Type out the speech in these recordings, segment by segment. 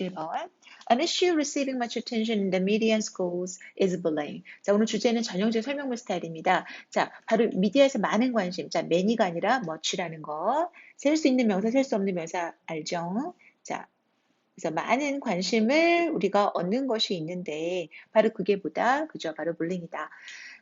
1번. An issue receiving much attention in the media and schools is bullying. 자, 오늘 주제는 전형적 설명문 스타일입니다. 자, 바로 미디어에서 많은 관심. 자, many가 아니라 much라는 거. 셀 수 있는 명사, 셀 수 없는 명사 알죠? 자, 그래서 많은 관심을 우리가 얻는 것이 있는데 바로 그게 보다 그죠? 바로 bullying이다.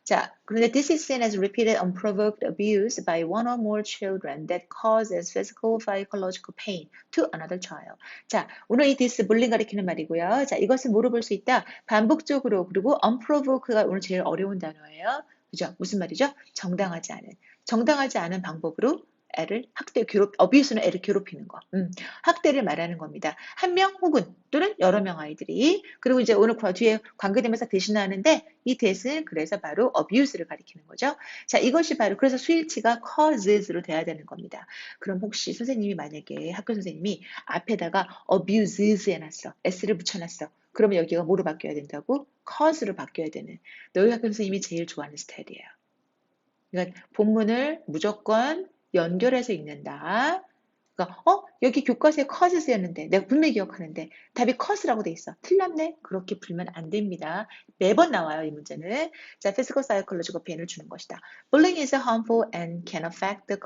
자, 그런데 this is seen as repeated unprovoked abuse by one or more children that causes physical, psychological pain to another child. 자, 오늘 이 this bullying 가리키는 말이고요. 자, 이것은 물어볼 수 있다. 반복적으로 그리고 unprovoked가 오늘 제일 어려운 단어예요. 그죠? 무슨 말이죠? 정당하지 않은. 정당하지 않은 방법으로 애를 학대 괴롭 어비스는 애를 괴롭히는 거. 음, 학대를 말하는 겁니다. 한 명 혹은 또는 여러 명 아이들이 그리고 이제 오늘 뒤에 관계되면서 대신하는데 이 대신 그래서 바로 abuse를 가리키는 거죠. 자, 이것이 바로 그래서 수일치가 causes로 돼야 되는 겁니다. 그럼 혹시 선생님이 만약에 학교 선생님이 앞에다가 abuses 해놨어. s를 붙여놨어. 그러면 여기가 뭐로 바뀌어야 된다고? cause로 바뀌어야 되는 너희 학교 선생님이 제일 좋아하는 스타일이에요. 그러니까 본문을 무조건 연결해서 읽는다. 그러니까 어 여기 교과서에 커즈였는데 내가 분명히 기억하는데 답이 커스라고 돼 있어. 틀렸네. 그렇게 풀면 안 됩니다. 매번 나와요 이 문제는. 자, physical psychological pain을 주는 것이다. Bullying is harmful and can affect the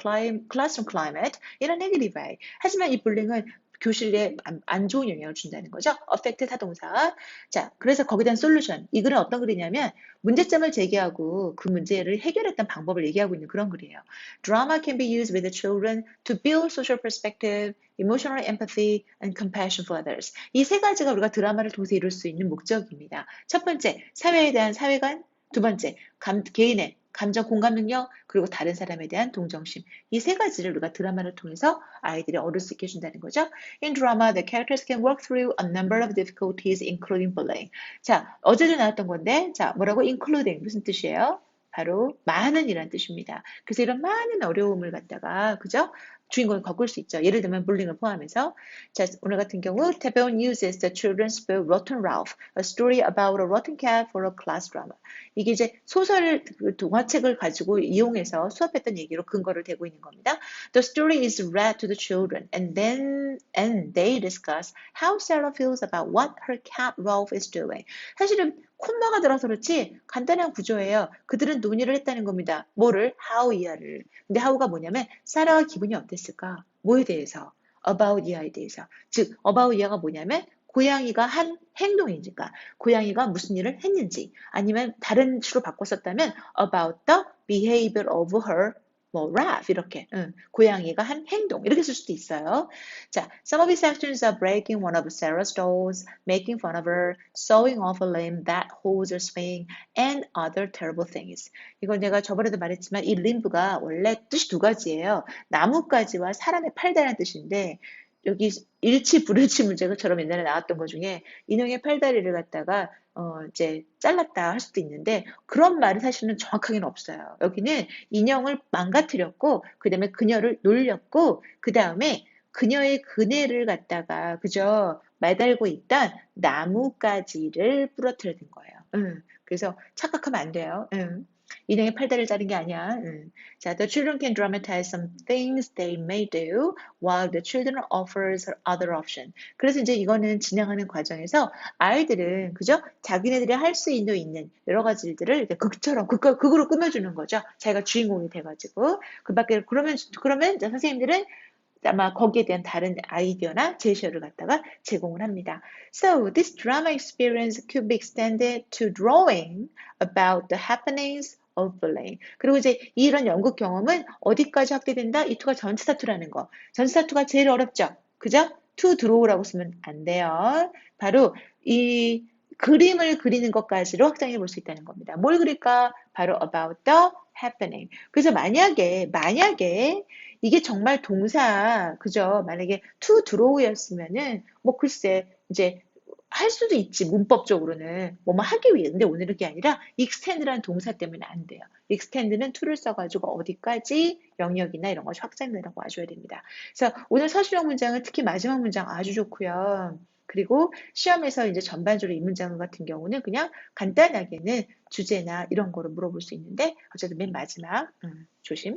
classroom climate in a negative way. 하지만 이 bullying은 교실에 안, 안, 좋은 영향을 준다는 거죠. affect 타동사. 자, 그래서 거기에 대한 솔루션. 이 글은 어떤 글이냐면 문제점을 제기하고 그 문제를 해결했던 방법을 얘기하고 있는 그런 글이에요. Drama can be used with the children to build social perspective, emotional empathy, and compassion for others. 이 세 가지가 우리가 드라마를 통해서 이룰 수 있는 목적입니다. 첫 번째, 사회에 대한 사회관. 두 번째, 감, 개인의 감정 공감 능력, 그리고 다른 사람에 대한 동정심. 이 세 가지를 우리가 드라마를 통해서 아이들이 얻을 수 있게 해준다는 거죠. In drama, the characters can work through a number of difficulties, including bullying. 자, 어제도 나왔던 건데, 자, 뭐라고? including. 무슨 뜻이에요? 바로 많은 이란 뜻입니다. 그래서 이런 많은 어려움을 갖다가 그죠? 주인공이 겪을 수 있죠. 예를 들면 불링을 포함해서 자 오늘 같은 경우 태배운 uses the children's book Rotten Ralph, a story about a rotten cat for a class drama. 이게 이제 소설 그 동화책을 가지고 이용해서 수업했던 얘기로 근거를 대고 있는 겁니다. The story is read to the children and then and they discuss how Sarah feels about what her cat Ralph is doing. 사실은 콤마가 들어서 그렇지 간단한 구조예요. 그들은 논의를 했다는 겁니다. 뭐를? how 이하를. 근데 how가 뭐냐면 사라가 기분이 어땠을까? 뭐에 대해서? about 이하에 대해서. 즉 about 이하가 뭐냐면 고양이가 한 행동인지가 고양이가 무슨 일을 했는지 아니면 다른 수로 바꿨었다면 about the behavior of her 뭐 laugh 이렇게 응. 고양이가 한 행동 이렇게 쓸 수도 있어요. 자, some of his actions are breaking one of Sarah's dolls, making fun of her, sawing off a limb that holds her swing, and other terrible things. 이건 내가 저번에도 말했지만 이 limb가 원래 뜻이 두 가지예요. 나뭇가지와 사람의 팔다라는 뜻인데 여기 일치 불일치 문제처럼 옛날에 나왔던 것 중에 인형의 팔다리를 갖다가 어 이제 잘랐다 할 수도 있는데 그런 말은 사실은 정확하게는 없어요. 여기는 인형을 망가뜨렸고 그다음에 그녀를 놀렸고 그다음에 그녀의 그네를 갖다가 그저 매달고 있던 나뭇가지를 부러뜨려 둔 거예요. 음, 그래서 착각하면 안 돼요. 음. 인형의 팔다리를 자른 게 아니야. 음. 자, the children can dramatize some things they may do while the children offers other option. 그래서 이제 이거는 진행하는 과정에서 아이들은 그죠? 자기네들이 할 수 있는 있는 여러 가지 일들을 이렇게 극처럼 극, 극으로 꾸며주는 거죠. 자기가 주인공이 돼가지고 그밖에 그러면 그러면 선생님들은 아마 거기에 대한 다른 아이디어나 제시어를 갖다가 제공을 합니다. So this drama experience could be extended to drawing about the happenings of bullying. 그리고 이제 이런 연극 경험은 어디까지 확대된다? 이 투가 전치사 투라는 거. 전치사 투가 제일 어렵죠. 그죠? to draw라고 쓰면 안 돼요. 바로 이 그림을 그리는 것까지로 확장해 볼 수 있다는 겁니다. 뭘 그릴까? 바로 about the happening. 그래서 만약에 만약에 이게 정말 동사, 그죠? 만약에 to draw였으면은, 뭐 글쎄, 이제 할 수도 있지, 문법적으로는. 뭐뭐 하기 위해. 근데 오늘은 그게 아니라 extend라는 동사 때문에 안 돼요. extend는 to를 써가지고 어디까지 영역이나 이런 것이 확장된다고 봐줘야 됩니다. 그래서 오늘 서술형 문장은 특히 마지막 문장 아주 좋고요. 그리고 시험에서 이제 전반적으로 이 문장 같은 경우는 그냥 간단하게는 주제나 이런 거로 물어볼 수 있는데 어쨌든 맨 마지막 음, 조심